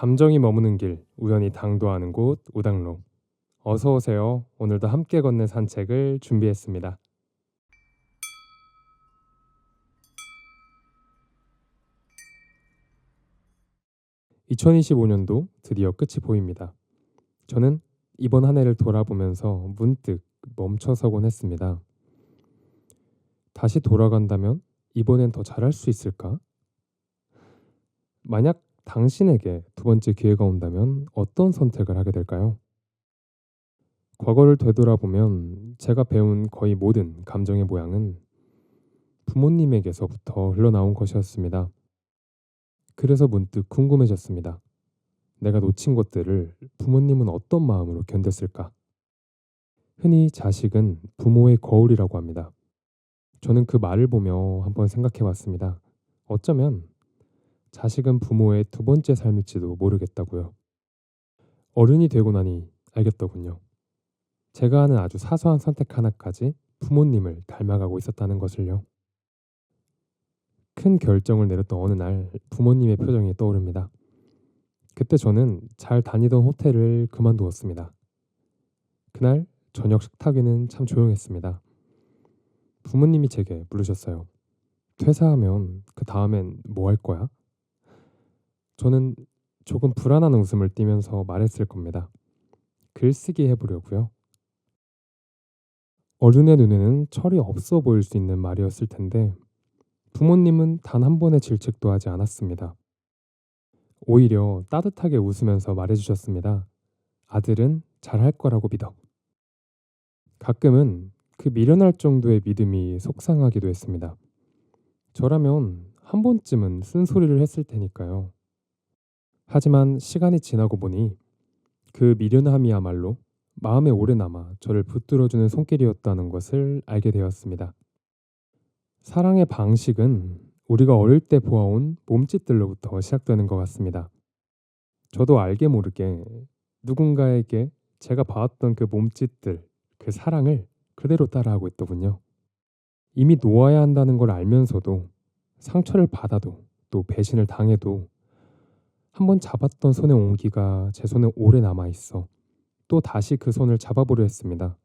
감정이 머무는 길, 우연히 당도하는 곳, 우당로. 어서 오세요. 오늘도 함께 걷는 산책을 준비했습니다. 2025년도 드디어 끝이 보입니다. 저는 이번 한 해를 돌아보면서 문득 멈춰서곤 했습니다. 다시 돌아간다면 이번엔 더 잘할 수 있을까? 만약 당신에게 두 번째 기회가 온다면 어떤 선택을 하게 될까요? 과거를 되돌아보면 제가 배운 거의 모든 감정의 모양은 부모님에게서부터 흘러나온 것이었습니다. 그래서 문득 궁금해졌습니다. 내가 놓친 것들을 부모님은 어떤 마음으로 견뎠을까? 흔히 자식은 부모의 거울이라고 합니다. 저는 그 말을 보며 한번 생각해 봤습니다. 어쩌면 자식은 부모의 두 번째 삶일지도 모르겠다고요. 어른이 되고 나니 알겠더군요. 제가 하는 아주 사소한 선택 하나까지 부모님을 닮아가고 있었다는 것을요. 큰 결정을 내렸던 어느 날 부모님의 표정이 떠오릅니다. 그때 저는 잘 다니던 호텔을 그만두었습니다. 그날 저녁 식탁에는 참 조용했습니다. 부모님이 제게 물으셨어요. 퇴사하면 그 다음엔 뭐 할 거야? 저는 조금 불안한 웃음을 띠면서 말했을 겁니다. 글쓰기 해보려고요. 어른의 눈에는 철이 없어 보일 수 있는 말이었을 텐데 부모님은 단 한 번의 질책도 하지 않았습니다. 오히려 따뜻하게 웃으면서 말해주셨습니다. 아들은 잘할 거라고 믿어. 가끔은 그 미련할 정도의 믿음이 속상하기도 했습니다. 저라면 한 번쯤은 쓴소리를 했을 테니까요. 하지만 시간이 지나고 보니 그 미련함이야말로 마음에 오래 남아 저를 붙들어주는 손길이었다는 것을 알게 되었습니다. 사랑의 방식은 우리가 어릴 때 보아온 몸짓들로부터 시작되는 것 같습니다. 저도 알게 모르게 누군가에게 제가 봐왔던 그 몸짓들, 그 사랑을 그대로 따라하고 있더군요. 이미 놓아야 한다는 걸 알면서도 상처를 받아도 또 배신을 당해도 한번 잡았던 손의 온기가 제 손에 오래 남아 있어 또 다시 그 손을 잡아보려 했습니다.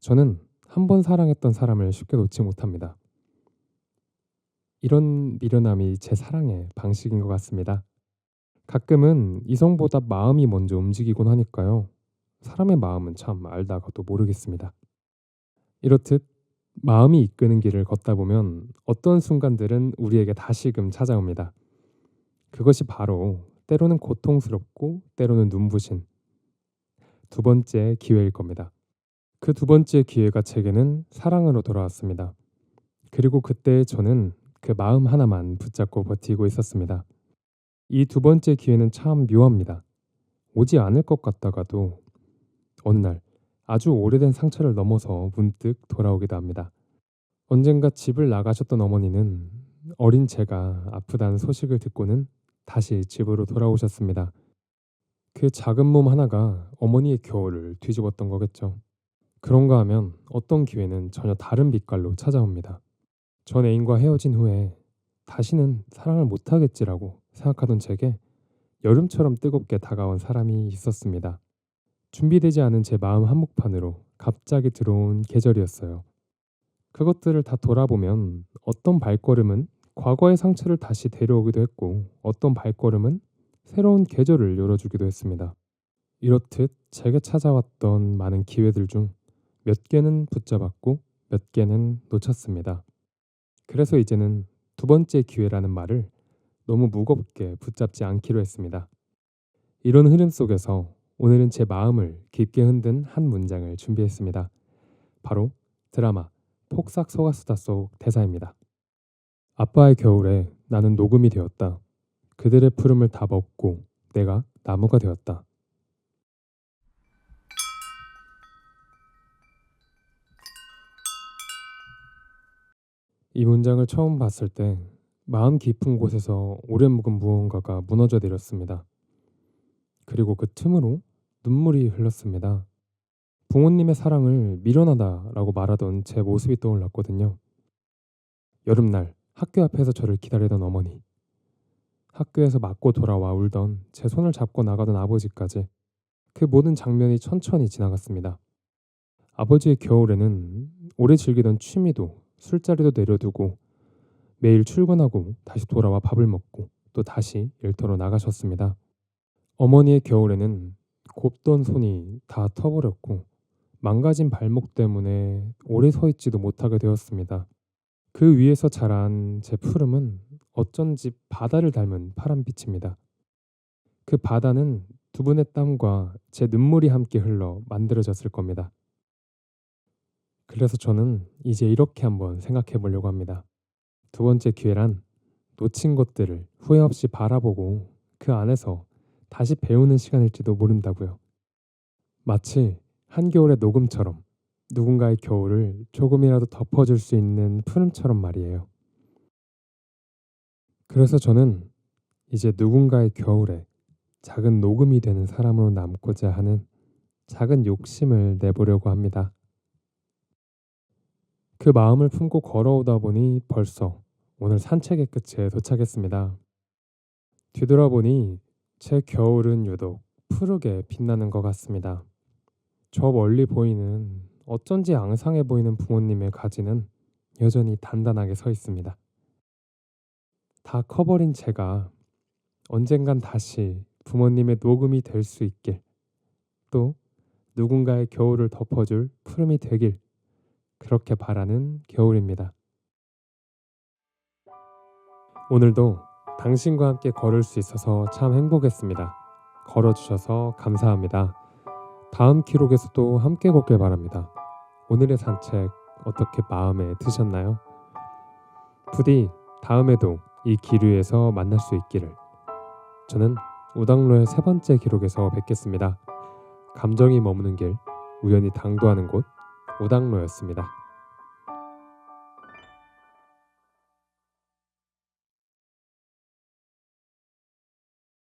저는 한 번 사랑했던 사람을 쉽게 놓지 못합니다. 이런 미련함이 제 사랑의 방식인 것 같습니다. 가끔은 이성보다 마음이 먼저 움직이곤 하니까요. 사람의 마음은 참 알다가도 모르겠습니다. 이렇듯 마음이 이끄는 길을 걷다 보면 어떤 순간들은 우리에게 다시금 찾아옵니다. 그것이 바로 때로는 고통스럽고 때로는 눈부신 두 번째 기회일 겁니다. 그 두 번째 기회가 제게는 사랑으로 돌아왔습니다. 그리고 그때 저는 그 마음 하나만 붙잡고 버티고 있었습니다. 이 두 번째 기회는 참 묘합니다. 오지 않을 것 같다가도 어느 날 아주 오래된 상처를 넘어서 문득 돌아오기도 합니다. 언젠가 집을 나가셨던 어머니는 어린 제가 아프다는 소식을 듣고는 다시 집으로 돌아오셨습니다. 그 작은 몸 하나가 어머니의 겨울을 뒤집었던 거겠죠. 그런가 하면 어떤 기회는 전혀 다른 빛깔로 찾아옵니다. 전 애인과 헤어진 후에 다시는 사랑을 못하겠지라고 생각하던 제게 여름처럼 뜨겁게 다가온 사람이 있었습니다. 준비되지 않은 제 마음 한복판으로 갑자기 들어온 계절이었어요. 그것들을 다 돌아보면 어떤 발걸음은 과거의 상처를 다시 데려오기도 했고 어떤 발걸음은 새로운 계절을 열어주기도 했습니다. 이렇듯 제게 찾아왔던 많은 기회들 중 몇 개는 붙잡았고 몇 개는 놓쳤습니다. 그래서 이제는 두 번째 기회라는 말을 너무 무겁게 붙잡지 않기로 했습니다. 이런 흐름 속에서 오늘은 제 마음을 깊게 흔든 한 문장을 준비했습니다. 바로 드라마 폭삭 소가수다 속 대사입니다. 아빠의 겨울에 나는 녹음이 되었다. 그들의 푸름을 다 먹고 내가 나무가 되었다. 이 문장을 처음 봤을 때 마음 깊은 곳에서 오래 묵은 무언가가 무너져 내렸습니다. 그리고 그 틈으로 눈물이 흘렀습니다. 부모님의 사랑을 미련하다라고 말하던 제 모습이 떠올랐거든요. 여름날 학교 앞에서 저를 기다리던 어머니, 학교에서 맞고 돌아와 울던 제 손을 잡고 나가던 아버지까지 그 모든 장면이 천천히 지나갔습니다. 아버지의 겨울에는 오래 즐기던 취미도 술자리도 내려두고 매일 출근하고 다시 돌아와 밥을 먹고 또 다시 일터로 나가셨습니다. 어머니의 겨울에는 곱던 손이 다 터버렸고 망가진 발목 때문에 오래 서 있지도 못하게 되었습니다. 그 위에서 자란 제 푸름은 어쩐지 바다를 닮은 파란빛입니다. 그 바다는 두 분의 땀과 제 눈물이 함께 흘러 만들어졌을 겁니다. 그래서 저는 이제 이렇게 한번 생각해 보려고 합니다. 두 번째 기회란 놓친 것들을 후회 없이 바라보고 그 안에서 다시 배우는 시간일지도 모른다고요. 마치 한겨울의 녹음처럼 누군가의 겨울을 조금이라도 덮어줄 수 있는 푸름처럼 말이에요. 그래서 저는 이제 누군가의 겨울에 작은 녹음이 되는 사람으로 남고자 하는 작은 욕심을 내보려고 합니다. 그 마음을 품고 걸어오다 보니 벌써 오늘 산책의 끝에 도착했습니다. 뒤돌아보니 제 겨울은 유독 푸르게 빛나는 것 같습니다. 저 멀리 보이는 어쩐지 앙상해 보이는 부모님의 가지는 여전히 단단하게 서 있습니다. 다 커버린 제가 언젠간 다시 부모님의 녹음이 될 수 있길 또 누군가의 겨울을 덮어줄 푸름이 되길 그렇게 바라는 겨울입니다. 오늘도 당신과 함께 걸을 수 있어서 참 행복했습니다. 걸어주셔서 감사합니다. 다음 기록에서도 함께 걷길 바랍니다. 오늘의 산책 어떻게 마음에 드셨나요? 부디 다음에도 이 기류에서 만날 수 있기를. 저는 우당로의 세 번째 기록에서 뵙겠습니다. 감정이 머무는 길, 우연히 당도하는 곳, 우당로였습니다.